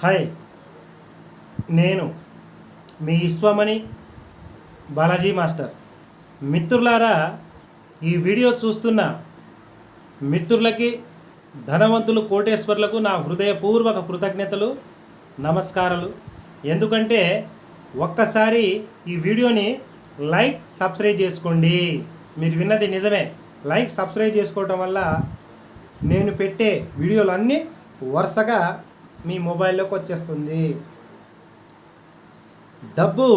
Hi. నేను మీ Vishwamani Balaji master. మిత్రులారా ఈ వీడియో చూస్తున్న మిత్రులకి ధనవంతులు కోటేశ్వర్లకు నా హృదయపూర్వక కృతజ్ఞతలు నమస్కారాలు. ఎందుకంటే ఒక్కసారి ఈ వీడియోని లైక్ సబ్స్క్రైబ్ చేసుకోండి. మీరు విన్నది నిజమే. లైక్ సబ్స్క్రైబ్ చేసుకోవటం వల్ల నేను పెట్టే వీడియోలన్నీ వరుసగా మీ మొబైల్లోకి వచ్చేస్తుంది. డబ్బు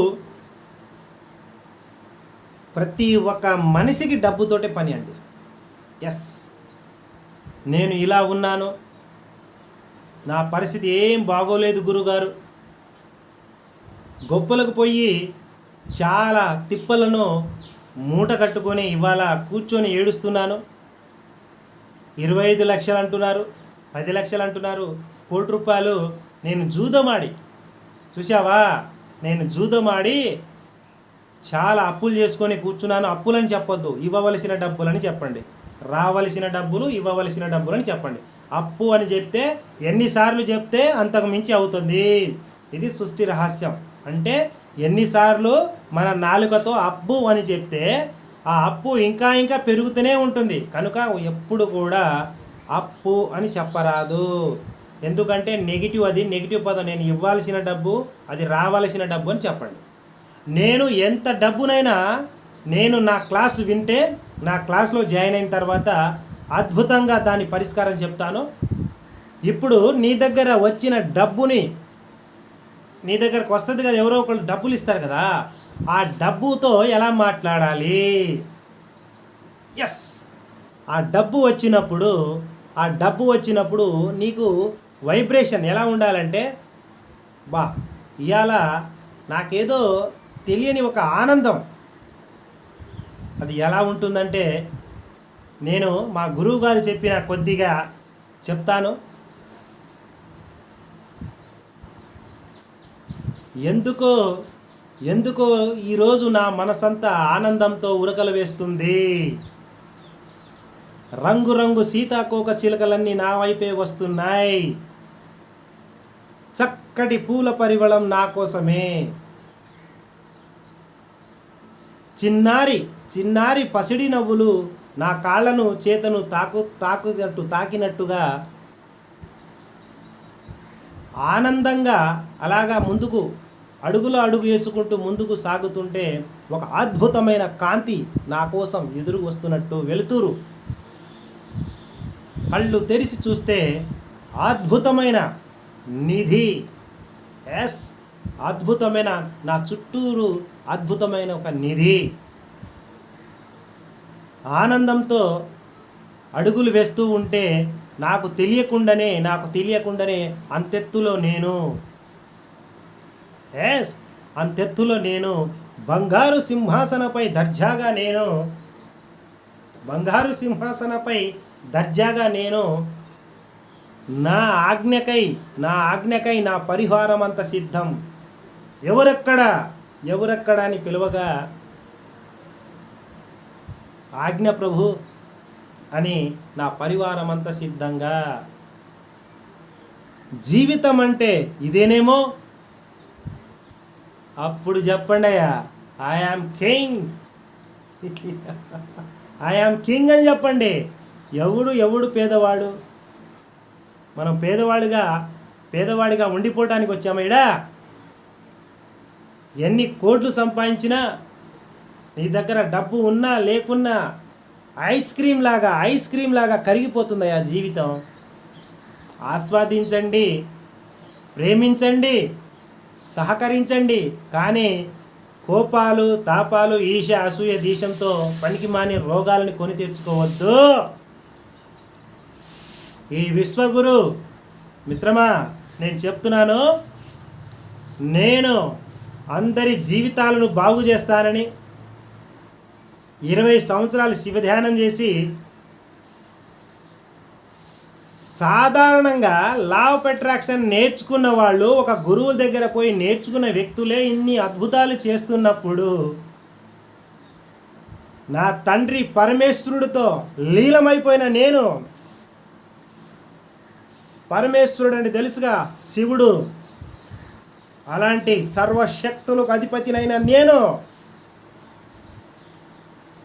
ప్రతి ఒక్క మనిషికి డబ్బుతోటే పని అండి. ఎస్ నేను ఇలా ఉన్నాను. నా పరిస్థితి ఏం బాగోలేదు గురుగారు. గొప్పలకు పోయి చాలా తిప్పలను మూట కట్టుకొని ఇవాళ కూర్చొని ఏడుస్తున్నాను. ఇరవై ఐదు లక్షలు అంటున్నారు పది లక్షలు అంటున్నారు. కోటి రూపాయలు నేను జూదమాడి. చూసావా నేను జూదమాడి చాలా అప్పులు చేసుకొని కూర్చున్నాను. అప్పులని చెప్పొద్దు. ఇవ్వవలసిన డబ్బులని చెప్పండి. రావలసిన డబ్బులు ఇవ్వవలసిన డబ్బులని చెప్పండి. అప్పు అని చెప్తే ఎన్నిసార్లు చెప్తే అంతకు మించి అవుతుంది. ఇది సృష్టి రహస్యం. అంటే ఎన్నిసార్లు మన నాలుకతో అప్పు అని చెప్తే ఆ అప్పు ఇంకా ఇంకా పెరుగుతూనే ఉంటుంది. కనుక ఎప్పుడు కూడా అప్పు అని చెప్పరాదు. ఎందుకంటే నెగిటివ్ అది నెగిటివ్ పదం. నేను ఇవ్వాల్సిన డబ్బు అది రావాల్సిన డబ్బు అని చెప్పండి. నేను ఎంత డబ్బునైనా నేను నా క్లాస్ వింటే నా క్లాస్లో జాయిన్ అయిన తర్వాత అద్భుతంగా దాని పరిష్కారం చెప్తాను. ఇప్పుడు నీ దగ్గర వచ్చిన డబ్బుని నీ దగ్గరకు వస్తుంది కదా ఎవరో ఒకళ్ళు డబ్బులు ఇస్తారు కదా ఆ డబ్బుతో ఎలా మాట్లాడాలి? ఎస్ ఆ డబ్బు వచ్చినప్పుడు ఆ డబ్బు వచ్చినప్పుడు నీకు వైబ్రేషన్ ఎలా ఉండాలంటే బా ఇవాళ నాకేదో తెలియని ఒక ఆనందం. అది ఎలా ఉంటుందంటే నేను మా గురువు గారు చెప్పిన కొద్దిగా చెప్తాను. ఎందుకో ఎందుకో ఈరోజు నా మనసంతా ఆనందంతో ఉరకలు వేస్తుంది. రంగురంగు సీతాకోక చిలకలన్నీ నా వైపే వస్తున్నాయి. చక్కటి పూల పరిమళం నా కోసమే. చిన్నారి చిన్నారి పసిడి నవ్వులు నా కాళ్ళను చేతను తాకు తాకునట్టు తాకినట్టుగా ఆనందంగా అలాగా ముందుకు అడుగులో అడుగు వేసుకుంటూ ముందుకు సాగుతుంటే ఒక అద్భుతమైన కాంతి నా కోసం ఎదురు వస్తున్నట్టు వెలుతురు. కళ్ళు తెరిచి చూస్తే అద్భుతమైన నిధి. ఎస్ అద్భుతమైన నా చుట్టూరు అద్భుతమైన ఒక నిధి. ఆనందంతో అడుగులు వేస్తూ ఉంటే నాకు తెలియకుండానే నాకు తెలియకుండానే అంతెత్తులో నేను. ఎస్ అంతెత్తులో నేను. బంగారు సింహాసనపై దర్జాగా నేను. బంగారు సింహాసనపై దర్జాగా నేను నా ఆజ్ఞకై నా ఆజ్ఞకై నా పరిహారం అంత సిద్ధం. ఎవరెక్కడ ఎవరెక్కడ అని పిలువగా ఆజ్ఞ ప్రభు అని నా పరివారం అంత సిద్ధంగా. జీవితం అంటే ఇదేనేమో? అప్పుడు చెప్పండి అయ్యా. ఐఆమ్ కింగ్ ఐఆమ్ కింగ్ అని చెప్పండి. ఎవడు ఎవడు పేదవాడు? మనం పేదవాడిగా పేదవాడిగా ఉండిపోవటానికి వచ్చామా వచ్చామయ్యా ఎన్ని కోట్లు సంపాదించినా నీ దగ్గర డబ్బు ఉన్నా లేకున్నా ఐస్ క్రీమ్ లాగా ఐస్ క్రీమ్ లాగా కరిగిపోతుంది ఆ జీవితం. ఆస్వాదించండి ప్రేమించండి సహకరించండి కానీ కోపాలు తాపాలు ఈశ అసూయ దీశంతో పనికి మాని రోగాలని కొని తెచ్చుకోవద్దు ఈ విశ్వగురు మిత్రమా నేను చెప్తున్నాను నేను అందరి జీవితాలను బాగు చేస్తానని ఇరవై సంవత్సరాలు శివధ్యానం చేసి సాధారణంగా లా ఆఫ్ అట్రాక్షన్ నేర్చుకున్న వాళ్ళు ఒక గురువు దగ్గర పోయి నేర్చుకున్న వ్యక్తులే ఇన్ని అద్భుతాలు చేస్తున్నప్పుడు నా తండ్రి పరమేశ్వరుడితో లీలమైపోయిన నేను పరమేశ్వరుడు అని తెలుసుగా శివుడు. అలాంటి సర్వశక్తులకు అధిపతినైన నేను.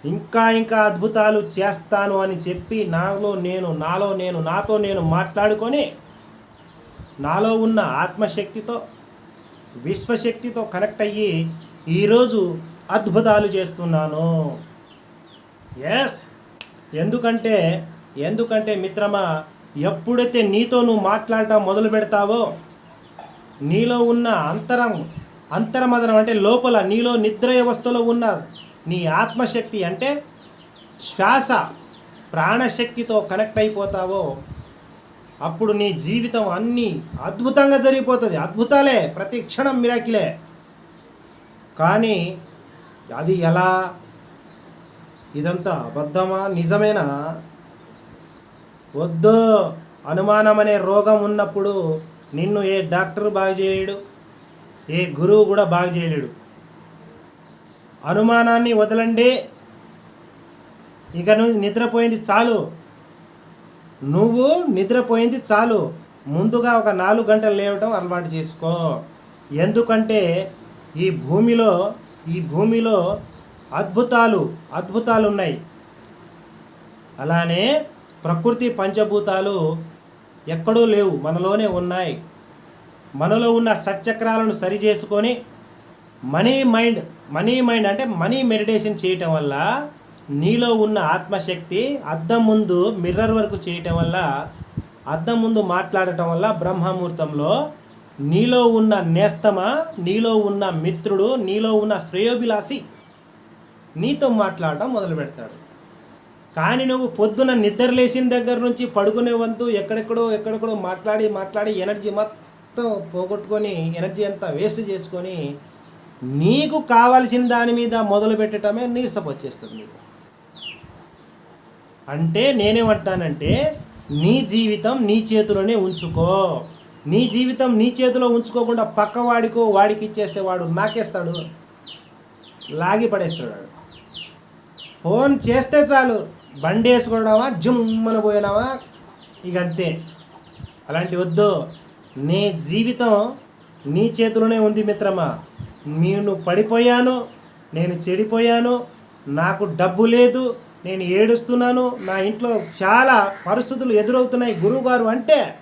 ఇంకా ఇంకా అద్భుతాలు చేస్తాను అని చెప్పి నాలో నేను నాలో నేను నాతో నేను మాట్లాడుకొని నాలో ఉన్న ఆత్మశక్తితో విశ్వశక్తితో కనెక్ట్ అయ్యి ఈరోజు అద్భుతాలు చేస్తున్నాను. ఎస్ ఎందుకంటే ఎందుకంటే మిత్రమా ఎప్పుడైతే నీతో నువ్వు మాట్లాడటం మొదలు పెడతావో నీలో ఉన్న అంతరం అంతరమదనం అంటే లోపల నీలో నిద్ర వ్యవస్థలో ఉన్న నీ ఆత్మశక్తి అంటే శ్వాస ప్రాణశక్తితో కనెక్ట్ అయిపోతావో అప్పుడు నీ జీవితం అన్నీ అద్భుతంగా జరిగిపోతుంది. అద్భుతాలే ప్రతి క్షణం మిరాకిలే. కానీ అది ఎలా? ఇదంతా అబద్ధమా? నిజమేనా? వద్దు. అనుమానం అనే రోగం ఉన్నప్పుడు నిన్ను ఏ డాక్టర్ బాగు చేయలేడు ఏ గురువు కూడా బాగు చేయలేడు. అనుమానాన్ని వదలండి. ఇక నువ్వు నిద్రపోయింది చాలు. నువ్వు నిద్రపోయింది చాలు. ముందుగా ఒక నాలుగు గంటలు లేవటం అలవాటు చేసుకో. ఎందుకంటే ఈ భూమిలో ఈ భూమిలో అద్భుతాలు అద్భుతాలు ఉన్నాయి అలానే ప్రకృతి పంచభూతాలు ఎక్కడూ లేవు మనలోనే ఉన్నాయి. మనలో ఉన్న సట్చక్రాలను సరి చేసుకొని మనీ మైండ్ మనీ మైండ్ అంటే మనీ మెడిటేషన్ చేయటం వల్ల నీలో ఉన్న ఆత్మశక్తి అద్దం ముందు మిర్రర్ వరకు చేయటం వల్ల అద్దం ముందు మాట్లాడటం వల్ల బ్రహ్మముహూర్తంలో నీలో ఉన్న నేస్తమ నీలో ఉన్న మిత్రుడు నీలో ఉన్న శ్రేయోభిలాసి నీతో మాట్లాడటం మొదలు పెడతాడు కానీ నువ్వు పొద్దున నిద్ర లేచిన దగ్గర నుంచి పడుకునే వంతు ఎక్కడెక్కడో ఎక్కడెక్కడో మాట్లాడి మాట్లాడి ఎనర్జీ మొత్తం పోగొట్టుకొని ఎనర్జీ అంతా వేస్ట్ చేసుకొని నీకు కావాల్సిన దాని మీద మొదలు పెట్టడమే నీరసపు వచ్చేస్తుంది నీకు. అంటే నేనేమంటానంటే నీ జీవితం నీ చేతిలోనే ఉంచుకో. నీ జీవితం నీ చేతిలో ఉంచుకోకుండా పక్కవాడికో వాడికి ఇచ్చేస్తే వాడు నాకేస్తాడు? లాగి పడేస్తాడు ఫోన్ చేస్తే చాలు. బండి వేసుకున్నావా జుమ్మన పోయినావా? ఇక అంతే. అలాంటి వద్దు. నీ జీవితం నీ చేతిలోనే ఉంది మిత్రమా. నేను పడిపోయాను నేను చెడిపోయాను నాకు డబ్బు లేదు నేను ఏడుస్తున్నాను నా ఇంట్లో చాలా పరిస్థితులు ఎదురవుతున్నాయి గురువుగారు అంటే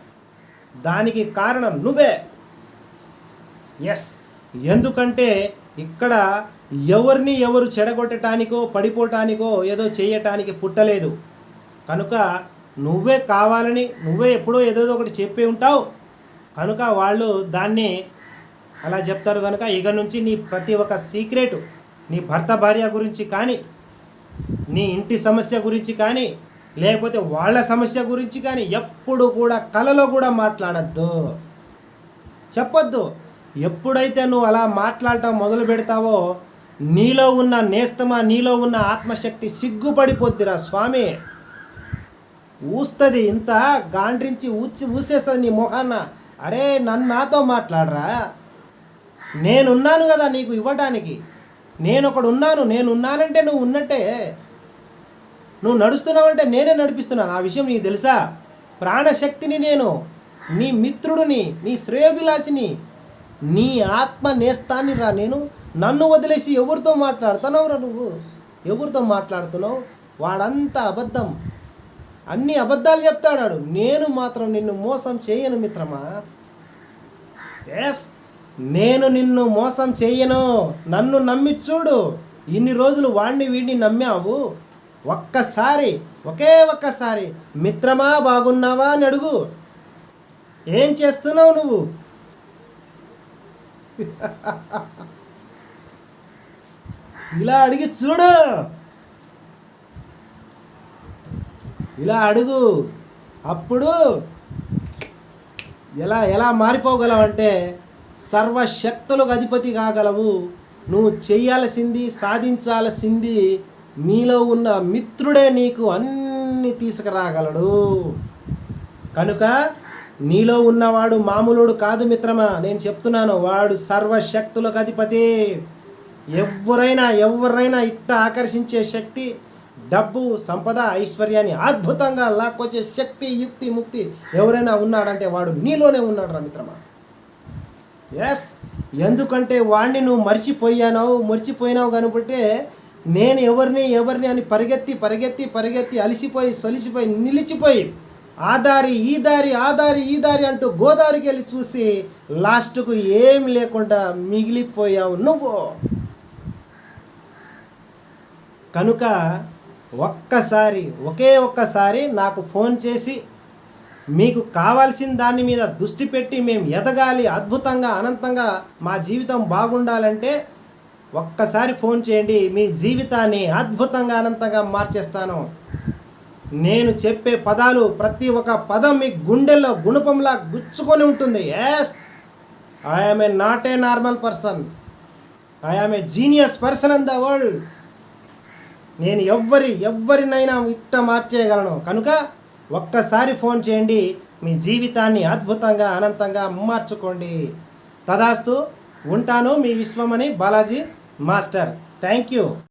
దానికి కారణం నువ్వే. ఎస్ ఎందుకంటే ఇక్కడ ఎవరిని ఎవరు చెడగొట్టడానికో పడిపోవటానికో ఏదో చేయటానికి పుట్టలేదు. కనుక నువ్వే కావాలని నువ్వే ఎప్పుడో ఏదో ఒకటి చెప్పి ఉంటావు. కనుక వాళ్ళు దాన్ని అలా చెప్తారు కనుక ఇక నుంచి నీ ప్రతి ఒక్క సీక్రెట్ నీ భర్త భార్య గురించి కానీ నీ ఇంటి సమస్య గురించి కానీ లేకపోతే వాళ్ళ సమస్య గురించి కానీ ఎప్పుడు కూడా కలలో కూడా మాట్లాడద్దు. చెప్పొద్దు. ఎప్పుడైతే నువ్వు అలా మాట్లాడటం మొదలు పెడతావో నీలో ఉన్న నేస్తమా నీలో ఉన్న ఆత్మశక్తి సిగ్గుపడిపోద్దిరా స్వామి. ఊస్తుంది ఇంత గాండ్రించి ఊచి ఊసేస్తుంది నీ మొహాన్న. అరే నన్ను నాతో మాట్లాడరా? నేనున్నాను కదా నీకు ఇవ్వడానికి నేను ఒకడు ఉన్నాను నేను ఉన్నానంటే నువ్వు ఉన్నట్టే. నువ్వు నడుస్తున్నావంటే నేనే నడిపిస్తున్నాను. ఆ విషయం నీకు తెలుసా? ప్రాణశక్తిని నేను నీ మిత్రుడిని నీ శ్రేయోభిలాషిని నీ ఆత్మ నేస్తాన్ని రా నేను. నన్ను వదిలేసి ఎవరితో మాట్లాడుతున్నావురా నువ్వు? ఎవరితో మాట్లాడుతున్నావు? వాడంతా అబద్ధం. అన్ని అబద్ధాలు చెప్తాడాడు. నేను మాత్రం నిన్ను మోసం చేయను మిత్రమా? ఎస్ నేను నిన్ను మోసం చేయను. నన్ను నమ్మి చూడు. ఇన్ని రోజులు వాణ్ణి వీడిని నమ్మావు. ఒక్కసారి ఒకే ఒక్కసారి మిత్రమా బాగున్నావా అని అడుగు. ఏం చేస్తున్నావు నువ్వు? ఇలా అడిగి చూడు. ఇలా అడుగు. అప్పుడు ఎలా ఎలా మారిపోగలవంటే సర్వశక్తులకు అధిపతి కాగలవు. నువ్వు చేయాల్సింది సాధించాల్సింది నీలో ఉన్న మిత్రుడే నీకు అన్ని తీసుకురాగలడు. కనుక నీలో ఉన్నవాడు మామూలుడు కాదు మిత్రమా? నేను చెప్తున్నాను వాడు సర్వశక్తులకు అధిపతి. ఎవరైనా ఎవరైనా ఇట్ట ఆకర్షించే శక్తి డబ్బు సంపద ఐశ్వర్యాన్ని అద్భుతంగా లాక్కొచ్చే శక్తి యుక్తి ముక్తి ఎవరైనా ఉన్నాడంటే వాడు నీలోనే ఉన్నాడు రా మిత్రమా? ఎస్ ఎందుకంటే వాడిని నువ్వు మర్చిపోయానావు మర్చిపోయినావు కనుకుంటే నేను ఎవరిని ఎవరిని అని పరిగెత్తి పరిగెత్తి పరిగెత్తి అలిసిపోయి సొలిసిపోయి నిలిచిపోయి ఆ దారి ఈ దారి ఆ దారి ఈ దారి అంటూ గోదావరికి వెళ్ళి చూసి లాస్ట్కు ఏం లేకుండా మిగిలిపోయావు నువ్వు. కనుక ఒక్కసారి ఒకే ఒక్కసారి నాకు ఫోన్ చేసి మీకు కావాల్సిన దాని మీద దృష్టి పెట్టి మేము ఎదగాలి అద్భుతంగా అనంతంగా మా జీవితం బాగుండాలంటే ఒక్కసారి ఫోన్ చేయండి మీ జీవితాన్ని అద్భుతంగా అనంతంగా మార్చేస్తాను. నేను చెప్పే పదాలు ప్రతి ఒక్క పదం మీ గుండెల్లో గుణపంలా గుచ్చుకొని ఉంటుంది. Yes I'm a not a normal person I'm a genius person in the world నేను ఎవ్వరి ఎవ్వరినైనా ఇట్ట మార్చేయగలను. కనుక ఒక్కసారి ఫోన్ చేయండి. మీ జీవితాన్ని అద్భుతంగా అనంతంగా మార్చుకోండి. తదాస్తు ఉంటాను మీ Vishwamani Balaji master. Thank you.